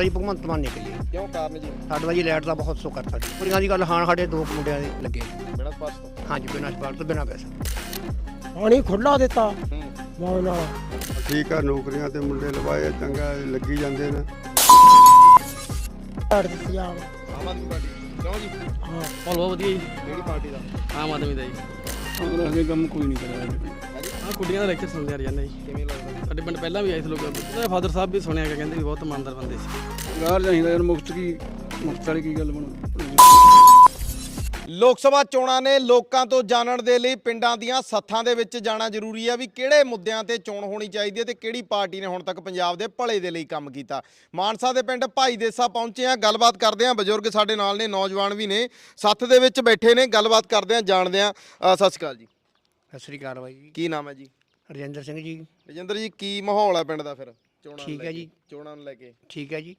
ਦਾ ਜੀ ਭਗਵੰਤ ਮਾਨ ਨੇ ਕਰੀ ਹੈ। ਕਿਉਂ ਕਾਰਨ ਜੀ? ਸਾਡਾ ਜੀ ਲਾਈਟ ਦਾ ਬਹੁਤ ਸੋ ਕਰਤਾ ਜੀ ਕੁੜੀਆਂ ਦੀ ਗੱਲ ਹਾਂ ਸਾਡੇ ਦੋ ਮੁੰਡਿਆਂ ਦੇ ਲੱਗੇ। ਬਿਨਾਂ ਸਪਾਰਸ਼ ਤੋਂ? ਹਾਂਜੀ ਬਿਨਾਂ ਸਪਾਰਟ ਤੋਂ ਬਿਨਾਂ ਪੈਸਾ ਪਾਣੀ ਖੁੱਲਾ ਦਿੱਤਾ। ਹੂੰ। ਮੌਜ ਨਾਲ। ਠੀਕ ਆ ਨੌਕਰੀਆਂ ਤੇ ਮੁੰਡੇ ਲਵਾਏ ਚੰਗਾ ਲੱਗੀ ਜਾਂਦੇ ਨੇ। ਛੱਡ ਦਿੱਤੀ ਆ ਆਮ ਆਦਮੀ ਪਾਰਟੀ। ਕਿਉਂ ਜੀ? ਹਾਂ। ਬਹੁਤ ਵਧੀਆ ਜੀ। ਕਿਹੜੀ ਪਾਰਟੀ ਦਾ? ਆਮ ਆਦਮੀ ਦਾ ਜੀ। ਕਾਂਗਰਸ ਨੇ ਕੰਮ ਕੋਈ ਨਹੀਂ ਕਰਿਆ ਆਹ ਕੁੜੀਆਂ ਦਾ ਲੈਕਚਰ ਸੁਣਦੇ ਆ ਜਾਂਦੇ ਜੀ। ਕਿਵੇਂ ਲੱਗਦਾ? ਸਾਡੇ ਪਿੰਡ ਪਹਿਲਾਂ ਵੀ ਆਏ ਸੀ ਲੋਕ। ਉਹਦੇ ਫਾਦਰ ਸਾਹਿਬ ਵੀ ਸੁਣਿਆ ਕਿ ਕਹਿੰਦੇ ਵੀ ਬਹੁਤ ਇਮਾਨਦਾਰ ਬੰਦੇ ਸੀ। ਗਾਰ ਚਾਹੀਦਾ ਯਾਰ ਮੁਫਤ ਕੀ ਮੁਫਤ ਵਾਲੀ ਕੀ ਗੱਲ ਬਣੂ? ਲੋਕ ਸਭਾ ਚੋਣਾਂ ਨੇ ਲੋਕਾਂ ਤੋਂ ਜਾਣਨ ਦੇ ਲਈ ਪਿੰਡਾਂ ਦੀਆਂ ਸੱਥਾਂ ਦੇ ਵਿੱਚ ਜਾਣਾ ਜ਼ਰੂਰੀ ਹੈ ਵੀ ਕਿਹੜੇ ਮੁੱਦਿਆਂ ਤੇ ਚੋਣ ਹੋਣੀ ਚਾਹੀਦੀ ਹੈ ਤੇ ਕਿਹੜੀ ਪਾਰਟੀ ਨੇ ਹੁਣ ਤੱਕ ਪੰਜਾਬ ਦੇ ਭਲੇ ਦੇ ਲਈ ਕੰਮ ਕੀਤਾ। ਮਾਨਸਾ ਦੇ ਪਿੰਡ ਭਾਈ ਦੇਸਾ ਪਹੁੰਚੇ ਆ ਗੱਲਬਾਤ ਕਰਦੇ ਆ। ਬਜ਼ੁਰਗ ਸਾਡੇ ਨਾਲ ਨੇ ਨੌਜਵਾਨ ਵੀ ਨੇ। ਸੱਥ ਦੇ ਵਿੱਚ ਬੈਠੇ ਨੇ ਗੱਲਬਾਤ ਕਰਦੇ ਆ ਜਾਣਦੇ ਆ। ਸਤਿ ਸ਼੍ਰੀ ਅਕਾਲ ਜੀ। ਸਤਿ ਸ੍ਰੀ ਅਕਾਲ ਬਾਈ ਜੀ। ਕੀ ਨਾਮ ਹੈ ਜੀ? ਰਜਿੰਦਰ ਸਿੰਘ ਜੀ। ਰਜਿੰਦਰ ਜੀ ਕੀ ਮਾਹੌਲ ਹੈ ਪਿੰਡ ਦਾ ਫਿਰ? ਚੋਣਾਂ ਠੀਕ ਹੈ ਜੀ। ਕੇ? ਚੋਣਾਂ ਨੂੰ ਲੈ ਕੇ। ਠੀਕ ਹੈ ਜੀ।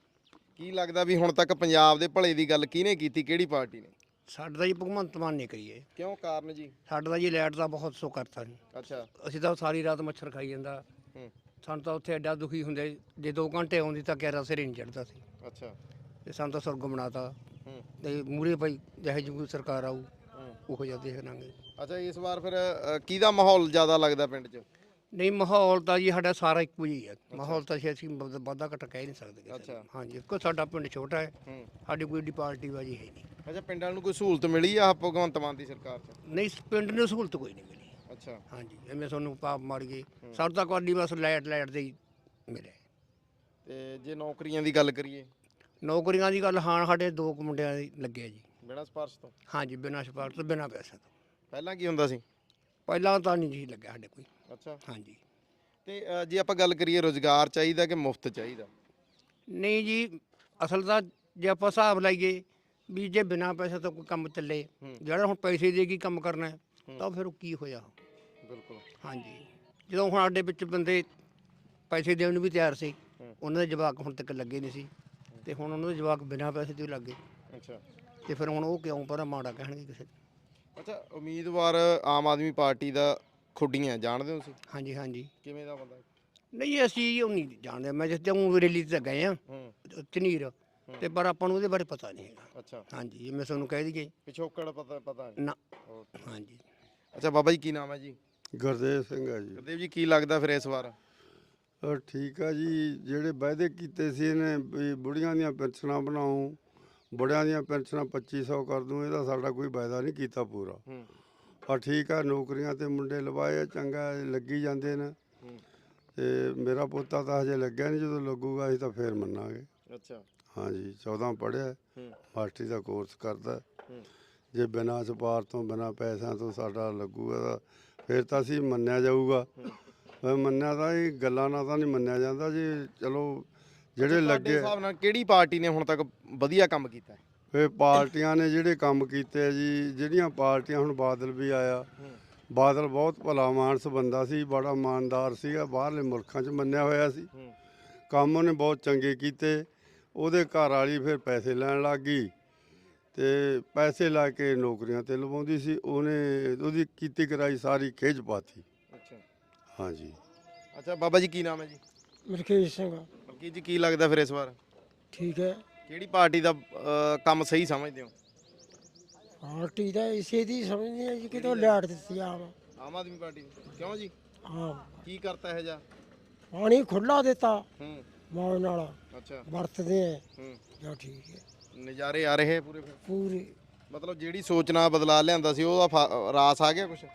ਕੀ ਲੱਗਦਾ ਵੀ ਹੁਣ ਤੱਕ ਪੰਜਾਬ ਦੇ ਭਲੇ ਦੀ ਗੱਲ ਕਿਹਨੇ ਕੀਤੀ ਕਿਹੜੀ ਪਾਰਟੀ ਨੇ? ਸਾਡਾ ਦਾ ਜੀ ਭਗਵੰਤ ਮਾਨ ਨੇ ਕਰੀ ਹੈ। ਕਿਉਂ? ਕਾਰਨ ਜੀ? ਸਾਡਾ ਦਾ ਜੀ ਲਾਈਟ ਦਾ ਬਹੁਤ ਸੋ ਕਰਤਾ ਜੀ। ਅੱਛਾ। ਅਸੀਂ ਤਾਂ ਸਾਰੀ ਰਾਤ ਮੱਛਰ ਖਾਈ ਜਾਂਦਾ। ਹੂੰ। ਸਾਨੂੰ ਤਾਂ ਉੱਥੇ ਐਡਾ ਦੁਖੀ ਹੁੰਦੇ ਜੇ 2 ਘੰਟੇ ਆਉਂਦੀ ਤਾਂ ਕਿਹੜਾ ਸਿਰ ਨਹੀਂ ਚੜਦਾ ਸੀ। ਅੱਛਾ। ਤੇ ਸਾਨੂੰ ਤਾਂ ਸੁਰਗ ਬਣਾਤਾ। ਹੂੰ। ਤੇ ਮੂਰੇ ਭਾਈ ਜਿਹੇ ਜਿਹੀ ਸਰਕਾਰ ਆਊ ਉਹੋ ਜਿਹਾ ਦੇਖ ਲਾਂਗੇ। ਅੱਛਾ ਇਸ ਵਾਰ ਫਿਰ ਅ, ਕਿਹਦਾ ਮਾਹੌਲ ਜ਼ਿਆਦਾ ਲੱਗਦਾ ਪਿੰਡ 'ਚ? ਨਹੀਂ ਮਾਹੌਲ ਤਾਂ ਜੀ ਸਾਡਾ ਸਾਰਾ ਇੱਕੋ ਹੀ ਹੈ ਮਾਹੌਲ ਤਾਂ ਅਸੀਂ- ਵਧ- ਵਾਧਾ ਘਟਾ ਕਹਿ ਨਹੀਂ ਸਕਦੇ ਕਿਸੇ ਅੱਛਾ। ਨੂੰ। ਹਾਂਜੀ ਇੱਕੋ ਸਾਡਾ ਪਿੰਡ ਛੋਟਾ ਹੈ ਹੂੰ। ਸਾਡੀ ਕੋਈ ਏਡੀ ਪਾਰਟੀ ਬਾਜੀ ਹੈ ਨਹੀਂ। ਅੱਛਾ ਪਿੰਡਾਂ ਨੂੰ ਕੋਈ ਸਹੂਲਤ ਮਿਲੀ ਆ ਭਗਵੰਤ ਮਾਨ ਦੀ ਸਰਕਾਰ 'ਚ ਨਹੀਂ ਇਸ ਪਿੰਡ ਨੂੰ ਸਹੂਲਤ ਕੋਈ ਨਹੀਂ ਮਿਲੀ। ਅੱਛਾ। ਹਾਂਜੀ ਐਵੇਂ ਤੁਹਾਨੂੰ ਪਾਪ ਮਾਰ ਗਏ। ਸਾਨੂੰ ਤਾਂ ਕੋਈ ਬਸ ਲਾਈਟ ਲਾਈਟ ਦੇ ਹੀ ਮਿਲੇ। ਤੇ ਜੇ ਨੌਕਰੀਆਂ ਦੀ ਗੱਲ ਕਰੀਏ? ਨੌਕਰੀਆਂ ਦੀ ਗੱਲ ਹਾਂ ਸਾਡੇ ਦੋ ਕੁ ਮੁੰਡਿਆਂ ਦੇ ਲੱਗੇ ਜੀ। ਬਿਨਾਂ ਸਪਾਰਸ਼ ਤੋਂ? ਹਾਂਜੀ ਬਿਨਾਂ ਸਪਾਰਟ ਤੋਂ ਬਿਨਾਂ ਪੈਸਾ ਤੋਂ। ਪਹਿਲਾਂ ਕੀ ਹੁੰਦਾ ਸੀ? ਪਹਿਲਾਂ ਤਾਂ ਨਹੀਂ ਜੀ ਲੱਗਿਆ ਸਾਡੇ ਕੋਈ। ਅੱਛਾ। ਹਾਂਜੀ। ਤੇ ਅ, ਜੇ ਆਪਾਂ ਗੱਲ ਕਰੀਏ ਰੋਜ਼ਗਾਰ ਚਾਹੀਦਾ ਕਿ ਮੁਫਤ ਚਾਹੀਦਾ? ਨਹੀਂ ਜੀ ਅਸਲ ਤਾਂ ਜੇ ਆਪਾਂ ਹਿਸਾਬ ਲਾਈਏ ਵੀ ਜੇ ਬਿਨਾਂ ਪੈਸੇ ਤੋਂ ਕੋਈ ਕੰਮ ਚੱਲੇ। ਜਿਹੜਾ ਹੁਣ ਪੈਸੇ ਦੇ ਕੀ ਕੰਮ ਕਰਨਾ ਹੈ, ਤਾਂ ਫਿਰ ਉਹ ਕੀ ਹੋਇਆ? ਬਿਲਕੁਲ। ਹਾਂਜੀ। ਜਦੋਂ ਹੁਣ ਸਾਡੇ ਵਿੱਚ ਬੰਦੇ ਪੈਸੇ ਦੇਣ ਨੂੰ ਵੀ ਤਿਆਰ ਸੀ। ਉਹਨਾਂ ਦੇ ਜਵਾਕ ਹੁਣ ਤੱਕ ਲੱਗੇ ਨਹੀਂ ਸੀ। ਤੇ ਹੁਣ ਉਹਨਾਂ ਦੇ ਜਵਾਕ ਬਿਨਾਂ ਪੈਸੇ ਤੋਂ ਹੀ ਲੱਗੇ ਅੱਛਾ। ਤੇ ਫਿਰ ਹੁਣ ਉਹ ਕਿਉਂ ਪਰ ਮਾੜਾ ਕਹਿਣਗੇ ਕਿਸੇ ਨੂੰ। ਅੱਛਾ ਉਮੀਦਵਾਰ ਆਮ ਆਦਮੀ ਪਾਰਟੀ ਦਾ ਖੁੱਡੀਆਂ ਜਾਣਦੇ ਹੋ ਤੁਸੀਂ? ਹਾਂਜੀ ਹਾਂਜੀ। ਕਿਵੇਂ ਦਾ ਬੰਦਾ? ਨਹੀਂ ਅਸੀਂ ਉਹ ਨਹੀਂ ਜਾਣਦੇ। ਮੈਂ ਜਿਸ ਤੇ ਰੈਲੀ ਤੇ ਗਏ ਆ ਹੂੰ। ਚਨੀਰ ਤੇ ਪਰ ਆਪਾਂ ਨੂੰ ਉਹਦੇ ਬਾਰੇ ਪਤਾ ਨਹੀਂ ਹੈਗਾ। ਅੱਛਾ। ਹਾਂਜੀ ਜੇ ਮੈਂ ਤੁਹਾਨੂੰ ਕਹਿ ਦਈਏ। ਪਿਛੋਕੜ ਪਤਾ ਪਤਾ ਨਹੀਂ। ਨਾ। ਹਾਂਜੀ। ਅੱਛਾ ਬਾਬਾ ਜੀ ਕੀ ਨਾਮ ਹੈ ਜੀ? ਗੁਰਦੇਵ ਸਿੰਘ ਆ ਜੀ। ਗੁਰਦੇਵ ਜੀ ਕੀ ਲੱਗਦਾ ਫਿਰ ਇਸ ਵਾਰ? ਅਹ ਠੀਕ ਆ ਜੀ। ਜਿਹੜੇ ਵਾਅਦੇ ਕੀਤੇ ਸੀ ਇਹਨੇ ਵੀ ਬੁੜੀਆਂ ਦੀਆਂ ਪੈਨਸ਼ਨਾਂ ਬਣਾਉ ਬੁੜਿਆਂ ਦੀਆਂ ਪੈਨਸ਼ਨਾਂ 2500 ਕਰ ਦੂੰ ਇਹਦਾ ਸਾਡਾ ਕੋਈ ਵਾਅਦਾ ਨਹੀਂ ਕੀਤਾ ਪੂਰਾ। ਹੂੰ। ਆ ਠੀਕ ਆ ਨੌਕਰੀਆਂ ਤੇ ਮੁੰਡੇ ਲਵਾਏ ਚੰਗਾ ਲੱਗੀ ਜਾਂਦੇ ਨੇ। ਤੇ ਮੇਰਾ ਪੋਤਾ ਤਾਂ ਹਜੇ ਲੱਗਿਆ ਨਹੀਂ ਜਦੋਂ ਲੱਗੂਗਾ ਅਸੀਂ ਤਾਂ ਫੇਰ ਮੰਨਾਂਗੇ। ਅੱਛਾ। ਹਾਂਜੀ 14 ਪੜ੍ਹਿਆ ਹੂੰ। ਮਾਸਟਰੀ ਦਾ ਕੋਰਸ ਕਰਦਾ। ਹੂੰ। ਜੇ ਬਿਨਾਂ ਸਪਾਰ ਤੋਂ ਬਿਨਾਂ ਪੈਸਿਆਂ ਤੋਂ ਸਾਡਾ ਲੱਗੂਗਾ ਤਾਂ ਫਿਰ ਤਾਂ ਅਸੀਂ ਮੰਨਿਆ ਜਾਊਗਾ। ਮੈਂ ਮੰਨਿਆ ਤਾਂ ਇਹ ਗੱਲਾਂ ਨਾਲ ਤਾਂ ਨਹੀਂ ਮੰਨਿਆ ਜਾਂਦਾ ਜੀ ਚਲੋ ਜਿਹੜੇ ਤੁਹਾਡੇ ਲੱਗੇ ਹਿਸਾਬ ਨਾਲ ਕਿਹੜੀ ਪਾਰਟੀ ਨੇ ਹੁਣ ਤੱਕ ਵਧੀਆ ਕੰਮ ਕੀਤਾ? ਹੈ ਫਿਰ ਪਾਰਟੀਆਂ ਨੇ ਜਿਹੜੇ ਕੰਮ ਕੀਤੇ ਆ ਜੀ ਜਿਹੜੀਆਂ ਪਾਰਟੀਆਂ ਹੁਣ ਬਾਦਲ ਵੀ ਆਇਆ ਬਾਦਲ ਬਹੁਤ ਭਲਾ ਮਾਨਸ ਬੰਦਾ ਸੀ ਬੜਾ ਇਮਾਨਦਾਰ ਸੀਗਾ ਬਾਹਰਲੇ ਮੁਲਕਾਂ 'ਚ ਮੰਨਿਆ ਹੋਇਆ ਸੀ। ਕੰਮ ਉਹਨੇ ਬਹੁਤ ਚੰਗੇ ਕੀਤੇ ਉਹਦੇ ਘਰ ਵਾਲੀ ਫਿਰ ਪੈਸੇ ਲੈਣ ਲੱਗ ਗਈ ਤੇ ਪੈਸੇ ਲਾ ਕੇ ਨੌਕਰੀਆਂ ਤੇ ਲਵਾਉਂਦੀ ਸੀ ਉਹਨੇ ਉਹਦੀ ਕੀਤੀ ਕਰਾਈ ਸਾਰੀ ਖਿੱਚ ਪਾਤੀ। ਅੱਛਾ। ਹਾਂਜੀ। ਅੱਛਾ ਬਾਬਾ ਜੀ ਕੀ ਨਾਮ ਹੈ ਜੀ? ਮਲਕੀਤ ਸਿੰਘ। ਮਲਕੀਤ ਜੀ ਕੀ ਲੱਗਦਾ ਫਿਰ ਇਸ ਵਾਰ? ਠੀਕ ਹੈ। ਕਿਹੜੀ ਪਾਰਟੀ ਦਾ ਅ, ਕੰਮ ਸਹੀ ਸਮਝਦੇ ਹੋ? ਪਾਰਟੀ ਦਾ ਇਸੇ ਦੀ ਸਮਝਦੇ ਆ ਜੀ ਕਿਤੋਂ ਲਿਆੜ ਦਿੱਤੀ ਆ ਆਮ। ਆਦਮੀ ਪਾਰਟੀ ਕਿਉਂ ਜੀ? ਹਾਂ। ਕੀ ਕਰਤਾ ਹੈ ਜਾ ਪਾਣੀ ਖੁੱਲਾ ਦਿੱਤਾ। ਹੂੰ। ਮੌਜ ਨਾਲ ਅੱਛਾ। ਵਰਤਦੇ ਆ। ਹੂੰ। ਜੋ ਠੀਕ ਹੈ। ਨਜ਼ਾਰੇ ਆ ਰਹੇ ਪੂਰੇ ਫਿਰ। ਪੂਰੀ। ਮਤਲਬ ਜਿਹੜੀ ਸੋਚ ਨਾਲ ਬਦਲਾ ਲਿਆਂਦਾ ਸੀ ਉਹਦਾ ਫਾ- ਰਾਸ ਆ ਗਿਆ ਕੁਛ?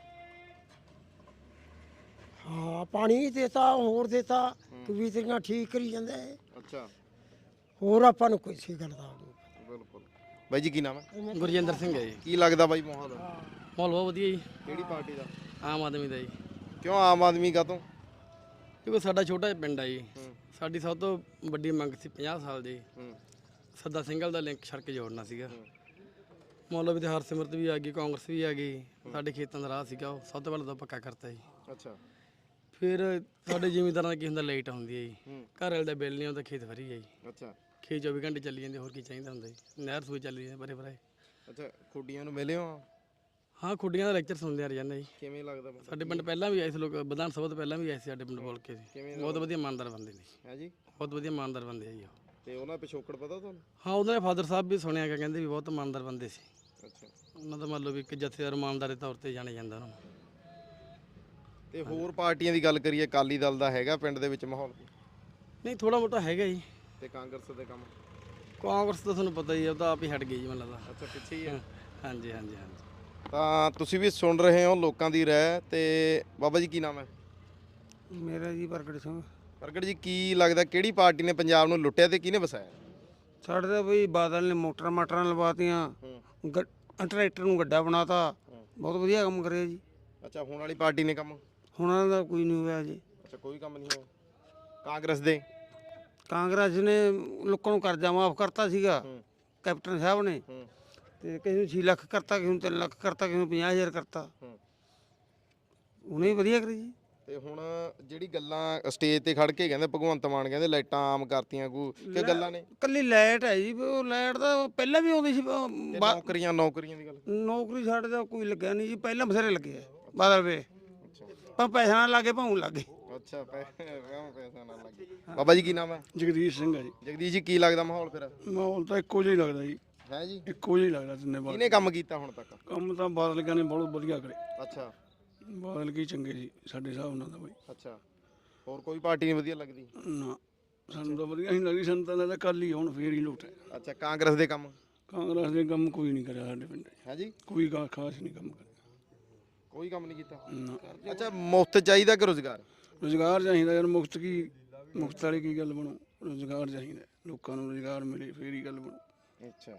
ਹਾਂ ਪਾਣੀ ਦਿੱਤਾ ਹੋਰ ਦਿੱਤਾ ਕਵਿਤਰੀਆਂ ਠੀਕ ਕਰੀ ਜਾਂਦੇ ਆ। ਅੱਛਾ। ਹੋਰ ਆਪਾਂ ਨੂੰ ਕੋਈ ਸੀ ਗੱਲ ਦਾ ਬਿਲਕੁਲ। ਬਾਈ ਜੀ ਕੀ ਨਾਮ ਹੈ? ਗੁਰਜਿੰਦਰ ਸਿੰਘ ਹੈ ਜੀ। ਕੀ ਲੱਗਦਾ ਬਾਈ ਮਾਹੌਲ? ਮਾਹੌਲ ਬਹੁਤ ਵਧੀਆ ਜੀ। ਕਿਹੜੀ ਪਾਰਟੀ ਦਾ? ਆਮ ਆਦਮੀ ਦਾ ਜੀ। ਕਿਉਂ ਆਮ ਆਦਮੀ ਕਾ ਤੋਂ? ਕਿਉਂਕਿ ਸਾਡਾ ਛੋਟਾ ਜਿਹਾ ਪਿੰਡ ਹੈ ਜੀ। ਸਾਡੀ ਸਭ ਤੋਂ ਵੱਡੀ ਮੰਗ ਸੀ 50 ਸਾਲ ਦੀ। ਸੱਦਾ ਸਿੰਘਲ ਦਾ ਲਿੰਕ ਸੜਕ ਜੋੜਨਾ ਸੀਗਾ। ਮੌਲਵੀ ਤੇ ਹਰਸਿਮਰਤ ਵੀ ਆ ਗਈ ਕਾਂਗਰਸ ਵੀ ਆ ਗਈ। ਸਾਡੇ ਖੇਤਾਂ ਦਾ ਰਾਹ ਸੀਗਾ ਉਹ ਸਭ ਤੋਂ ਪਹਿਲਾਂ ਤਾਂ ਪੱਕਾ ਕਰਤਾ ਜੀ। ਅੱਛਾ। ਫਿਰ ਸਾਡੇ ਜ਼ਿਮੀਂਦਾਰਾਂ ਦਾ ਕੀ ਹੁੰਦਾ ਲੇਟ ਆਉਂਦੀ ਹੈ ਜੀ। ਘਰ ਵਾਲੇ ਦਾ ਬਿੱਲ ਨਹੀਂ ਆਉਂਦਾ ਖੇਤ ਫਰੀ ਹੈ ਜੀ। ਅੱਛਾ। ਖੇਤ 24 ਘੰਟੇ ਚੱਲੀ ਜਾਂਦੇ ਹੋਰ ਕੀ ਚਾਹੀਦਾ ਹੁੰਦਾ ਜੀ? ਨਹਿਰ ਸੂਈ ਚੱਲੀ ਜਾਂਦੀ ਬਰੇ ਬਰੇ ਅੱਛਾ ਖੁੱਡੀਆਂ ਨੂੰ ਮਿਲੇ ਹੋ? ਹਾਂ ਖੁੱਡੀਆਂ ਦਾ ਲੈਕਚਰ ਸੁਣਦੇ ਆ ਰਜਾਨਾ ਜੀ। ਕਿਵੇਂ ਲੱਗਦਾ ਬੰਦਾ? ਸਾਡੇ ਪਿੰਡ ਪਹਿਲਾਂ ਵੀ ਆਏ ਸੀ ਲੋਕ ਵਿਧਾਨ ਸਭਾ ਤੋਂ ਪਹਿਲਾਂ ਵੀ ਆਏ ਸੀ ਸਾਡੇ ਪਿੰਡ ਬੋਲ ਕੇ ਜੀ। ਕਿਵੇਂ ਬਹੁਤ ਵਧੀਆ ਇਮਾਨਦਾਰ ਬੰਦੇ ਨੇ ਜੀ। ਹੈ ਜੀ? ਬਹੁਤ ਵਧੀਆ ਇਮਾਨਦਾਰ ਬੰਦੇ ਆ ਜੀ ਉਹ। ਤੇ ਉਹਨਾਂ ਪਿਛੋਕੜ ਪਤਾ ਤੁਹਾਨੂੰ? ਹਾਂ ਉਹਨਾਂ ਦੇ ਫਾਦਰ ਸਾਹਿਬ ਵੀ ਸੁਣਿਆ ਕਿ ਕਹਿੰਦੇ ਵੀ ਬਹੁਤ ਇਮਾਨਦਾਰ ਬੰਦੇ ਸੀ। ਅੱਛਾ। ਉਹਨਾਂ ਦਾ ਮੰਨ ਲਓ ਵੀ ਇੱਕ ਜਥੇਦਾਰ ਇਮਾਨਦਾਰ ਦੇ ਤੌਰ ਤੇ ਜਾਣਿਆ ਜਾਂਦਾ ਉਹਨਾਂ ਨੂੰ। ਤੇ ਹੋਰ ਪਾਰਟੀਆਂ ਦੀ ਗੱਲ ਕਰੀਏ ਅਕਾਲੀ ਦਲ ਦਾ ਹੈਗਾ ਪਿੰਡ ਦੇ ਵਿੱਚ ਮਾਹੌਲ? ਨਹੀਂ ਥੋੜਾ ਮੋਟਾ ਹੈਗਾ ਜੀ। ਤੇ ਕਾਂਗਰਸ ਦੇ ਕੰਮ? ਕਾਂਗਰਸ ਦਾ ਤੁਹਾਨੂੰ ਪਤਾ ਹੀ ਹੈ ਉਹ ਤਾਂ ਆਪ ਹੀ ਹਟ ਗਈ ਜੀ ਮੈਨੂੰ ਲੱਗਦਾ। ਅੱਛਾ ਪਿੱਛੇ ਹੀ ਹੈ ਹਾਂਜੀ ਹਾਂਜੀ ਹਾਂਜੀ। ਤਾਂ ਤੁਸੀਂ ਵੀ ਸੁਣ ਰਹੇ ਹੋ ਲੋਕਾਂ ਦੀ ਰਾਏ ਤੇ ਬਾਬਾ ਜੀ ਕੀ ਨਾਮ ਹੈ? ਮੇਰਾ ਜੀ ਪ੍ਰਗਟ ਸਿੰਘ। ਪ੍ਰਗਟ ਜੀ ਕੀ ਲੱਗਦਾ ਕਿਹੜੀ ਪਾਰਟੀ ਨੇ ਪੰਜਾਬ ਨੂੰ ਲੁੱਟਿਆ ਤੇ ਕਿਹਨੇ ਵਸਾਇਆ? ਸਾਡੇ ਤਾਂ ਬਈ ਬਾਦਲ ਨੇ ਮੋਟਰਾਂ ਮਾਟਰਾਂ ਲਵਾਤੀਆਂ ਗ- ਟਰੈਕਟਰ ਨੂੰ ਗੱਡਾ ਬਣਾਤਾ। ਬਹੁਤ ਵਧੀਆ ਕੰਮ ਕਰਿਆ ਜੀ। ਅੱਛਾ ਹੁਣ ਵਾਲੀ ਪਾਰਟੀ ਨੇ ਕੰਮ? ਹੁਣ ਉਹਨਾਂ ਦਾ ਕੋਈ ਨਹੀਂ ਹੋਇਆ ਜੀ। ਅੱਛਾ ਕੋਈ ਕੰਮ ਨਹੀਂ ਹੋਇਆ। ਕਾਂਗਰਸ ਦੇ? ਕਾਂਗਰਸ ਨੇ ਲੋਕਾਂ ਨੂੰ ਕਰਜ਼ਾ ਮਾਫ ਕਰਤਾ ਸੀਗਾ। ਕੈਪਟਨ ਸਾਹਿਬ ਨੇ। ਤੇ ਕਿਸੇ ਨੂੰ 6 ਲੱਖ ਕਰਤਾ ਕਿਸੇ ਨੂੰ 3 ਲੱਖ ਕਰਤਾ ਕਿਸੇ ਨੂੰ 50000 ਕਰਤਾ। ਉਹਨੇ ਵਧੀਆ ਕਰੀ ਜੀ। ਤੇ ਹੁਣ ਜਿਹੜੀ ਗੱਲਾਂ ਸਟੇਜ ਤੇ ਖੜ ਕੇ ਕਹਿੰਦੇ ਭਗਵੰਤ ਮਾਨ ਕਹਿੰਦੇ ਲਾਈਟਾਂ ਆਮ ਕਰਤੀਆਂ ਕੋ ਕਿ ਗੱਲਾਂ ਨੇ? ਕੱਲੀ ਲਾਈਟ ਹੈ ਜੀ ਉਹ ਲਾਈਟ ਤਾਂ ਪਹਿਲਾਂ ਵੀ ਆਉਂਦੀ ਸੀ ਨੌਕਰੀਆਂ ਨੌਕਰੀਆਂ ਦੀ ਗੱਲ ਨੌਕਰੀ ਸਾਡੇ ਦਾ ਕੋਈ ਲੱਗਿਆ ਨਹੀਂ ਜੀ ਪਹਿਲਾਂ ਬਥੇਰੇ ਲੱਗੇ ਆ ਬਾਦਲ ਵੇ। ਪਰ ਪੈਸਾ ਨਾਲ ਲੱਗੇ ਭਾਉ ਲੱਗੇ। ਅੱਛਾ ਪੈਸਾ ਪੈਸਾ ਨਾ ਲੱਗੇ ਬਾਬਾ ਜੀ ਕੀ ਨਾਮ ਹੈ? ਜਗਦੀਸ਼ ਸਿੰਘ ਆ ਜੀ। ਜਗਦੀਸ਼ ਜੀ ਕੀ ਲੱਗਦਾ ਮਾਹੌਲ ਫਿਰ? ਮਾਹੌਲ ਤਾਂ ਇੱਕੋ ਜਿਹਾ ਹੀ ਲੱਗਦਾ ਜੀ। ਹੈ ਜੀ? ਇੱਕੋ ਜਿਹਾ ਹੀ ਲੱਗਦਾ ਤਿੰਨੇ ਬਾਰ ਕਿਹਨੇ ਕੰਮ ਕੀਤਾ ਹੁਣ ਤੱਕ? ਕੰਮ ਤਾਂ ਬਾਦਲ ਕਹਿੰਦੇ ਬਹੁਤ ਵਧੀਆ ਕਰੇ। ਅੱਛਾ। ਬਾਦਲ ਕੀ ਚੰਗੇ ਜੀ ਸਾਡੇ ਹਿਸਾਬ ਨਾਲ ਤਾਂ ਬਈ। ਅੱਛਾ। ਹੋਰ ਕੋਈ ਪਾਰਟੀ ਨਹੀਂ ਵਧੀਆ ਲੱਗਦੀ? ਨਾ ਸਾਨੂੰ ਤਾਂ ਵਧੀਆ ਨਹੀਂ ਲੱਗਦੀ ਸਾਨੂੰ ਤਾਂ ਲੱਗਦਾ ਕੱਲ ਹੀ ਹੁਣ ਫੇਰ ਹੀ ਲੁੱਟ ਹੈ ਅੱਛਾ ਕਾਂਗਰਸ ਦੇ ਕੰਮ? ਕਾਂਗਰਸ ਨੇ ਕੰਮ ਕੋਈ ਨਹੀਂ ਕਰਿਆ ਸਾਡੇ ਪਿੰਡ। ਹੈ ਜੀ? ਕੋਈ ਖਾਸ ਨਹੀਂ ਕੰਮ ਕਰਿਆ। ਕੋਈ ਕੰਮ ਨਹੀਂ ਕੀਤਾ? ਨਾ। ਅੱਛਾ ਮੁਫਤ ਚਾਹੀਦਾ ਕਿ ਰੋਜ਼ਗਾਰ? ਰੋਜ਼ਗਾਰ ਚਾਹੀਦਾ ਯਾਰ, ਮੁਫਤ ਕੀ, ਮੁਫਤ ਵਾਲੀ ਕੀ ਗੱਲ ਬਣੂ? ਰੋਜ਼ਗਾਰ ਚਾਹੀਦਾ, ਲੋਕਾਂ ਨੂੰ ਰੋਜ਼ਗਾਰ ਮਿਲੇ, ਫੇਰ ਹੀ ਗੱਲ ਬਣੂ। ਅੱਛਾ।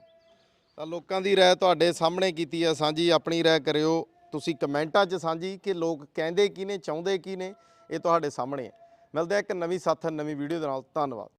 ਤਾਂ ਲੋਕਾਂ ਦੀ ਰਾਏ ਤੁਹਾਡੇ ਸਾਹਮਣੇ ਕੀਤੀ ਹੈ ਸਾਂਝੀ ਆਪਣੀ ਰਾਏ ਕਰਿਓ। ਤੁਸੀਂ ਕਮੈਂਟਾਂ 'ਚ ਸਾਂਝੀ ਕਿ ਲੋਕ ਕਹਿੰਦੇ ਕੀ ਨੇ, ਚਾਹੁੰਦੇ ਕੀ ਨੇ, ਇਹ ਤੁਹਾਡੇ ਸਾਹਮਣੇ ਹੈ ਮਿਲਦੇ ਆ ਇੱਕ ਨਵੀਂ ਸਾਥ ਨਵੀਂ ਵੀਡੀਓ ਦੇ ਨਾਲ। ਧੰਨਵਾਦ।